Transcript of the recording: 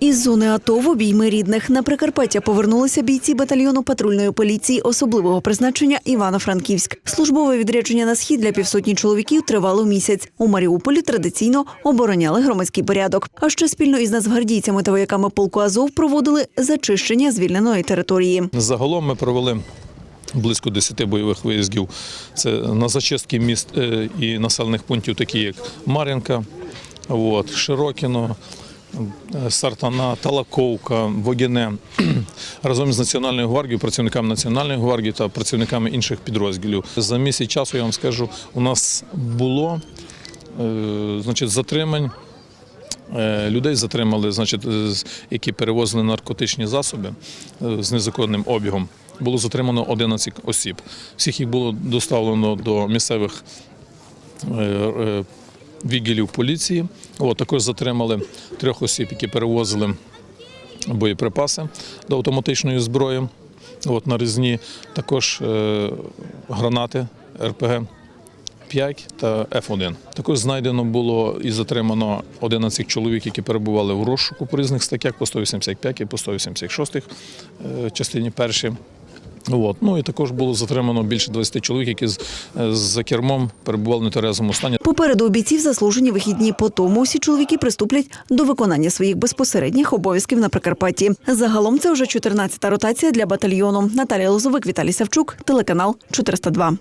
Із зони АТО в обійми рідних на Прикарпаття повернулися бійці батальйону патрульної поліції особливого призначення Івано-Франківськ. Службове відрядження на схід для півсотні чоловіків тривало місяць. У Маріуполі традиційно обороняли громадський порядок. А ще спільно із нацгвардійцями та вояками полку Азов проводили зачищення звільненої території. Загалом ми провели близько 10 бойових виїздів. Це на зачистки міст е, і населених пунктів, такі як Мар'їнка, Широкіно, Сартана, Талаковка, Вогіне. Разом з Національною гвардією, працівниками Національної гвардії та працівниками інших підрозділів. За місяць часу, я вам скажу, у нас було е, значить, затримань Е, Людей затримали, значить, які перевозили наркотичні засоби е, з незаконним обігом. Було затримано 11 осіб. Всіх їх було доставлено до місцевих е, е, відділів поліції. От, також затримали трьох осіб, які перевозили боєприпаси до автоматичної зброї. От, нарізні також е, гранати РПГ. 5 та F1. Також знайдено було і затримано 11 чоловік, які перебували в розшуку по різних статтях по 185 і по 186 е, частині першій. От. Ну і також було затримано більше 20 чоловік, які з, е, за кермом перебували в нетверезому стані. Попереду у бійців заслужені вихідні. По тому усі чоловіки приступлять до виконання своїх безпосередніх обов'язків на Прикарпатті. Загалом це вже 14-та ротація для батальйону. Наталія Лозовик, Віталій Савчук, телеканал 402.